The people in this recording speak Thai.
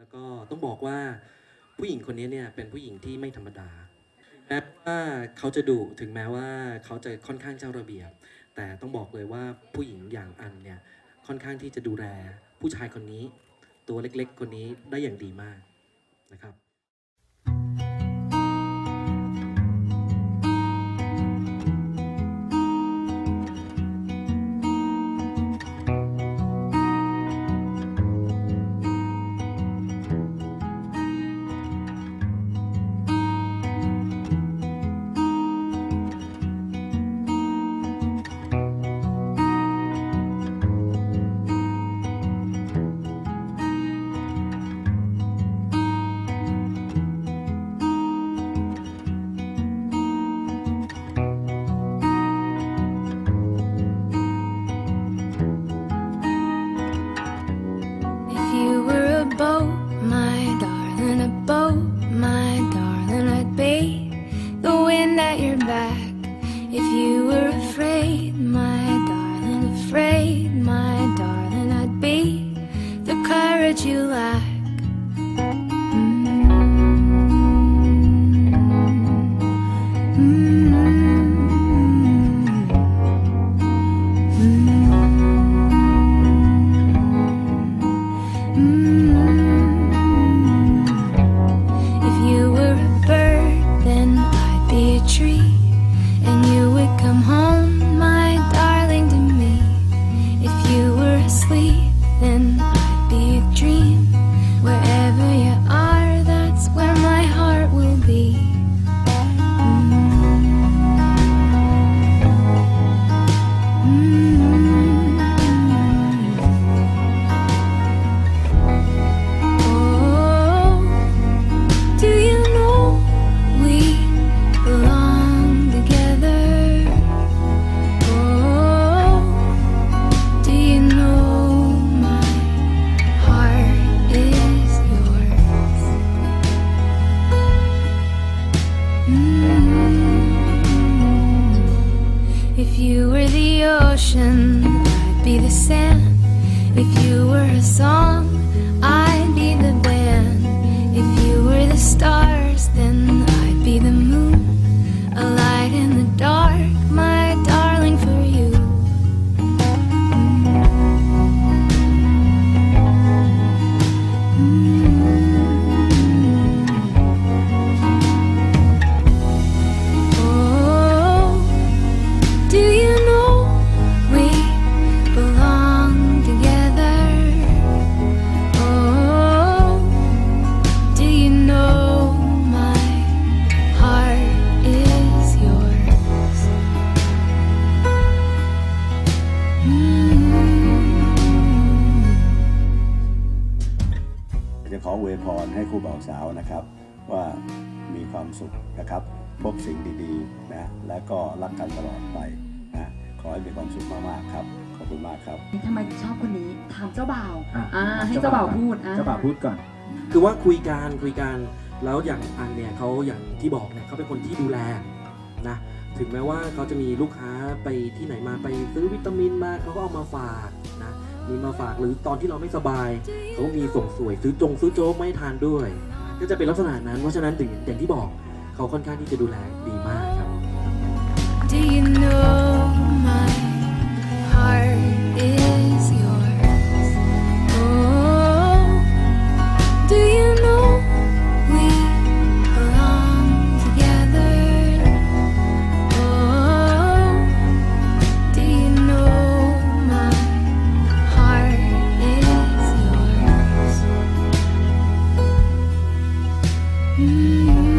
แล้วก็ต้องบอกว่าผู้หญิงคนนี้เนี่ยเป็นผู้หญิงที่ไม่ธรรมดาแม้ว่าเขาจะดุถึงแม้ว่าเขาจะค่อนข้างเจ้าระเบียบ แต่ต้องบอกเลยว่าผู้หญิงอย่างอันเนี่ยค่อนข้างที่จะดูแลผู้ชายคนนี้ ตัวเล็กๆ คนนี้ได้อย่างดีมากนะครับ ocean, I'd be the sand. If you were a song, ออวยพรให้คู่บ่าวสาวนะครับ ว่ามีความสุขนะครับ พบสิ่งดีๆนะและก็รักกันตลอดไปนะขอให้มีความสุขมากๆครับขอบคุณมากครับทำไมถึงชอบคนนี้ถามเจ้าบ่าวอะอ่าให้เจ้าบ่าวพูดอ่เจ้าบ่าวพูดก่อน คือว่าคุยกันคุยกันแล้วอย่างอันเนี่ยเขาอย่างที่บอกเนี่ยเขาเป็นคนที่ดูแลนะถึงแม้ว่าเขาจะมีลูกค้าไปที่ไหนมาไปซื้อวิตามินมาเขาก็เอามาฝากนะ มีมาฝากหรือตอนที่เราไม่สบาย เขามีส่งสวยซื้อจงซื้อโจ๊กไม่ทานด้วย ก็จะเป็นลักษณะนั้นเพราะฉะนั้นถึงอย่างที่บอก เขาค่อนข้างที่จะดูแลดีมาก Música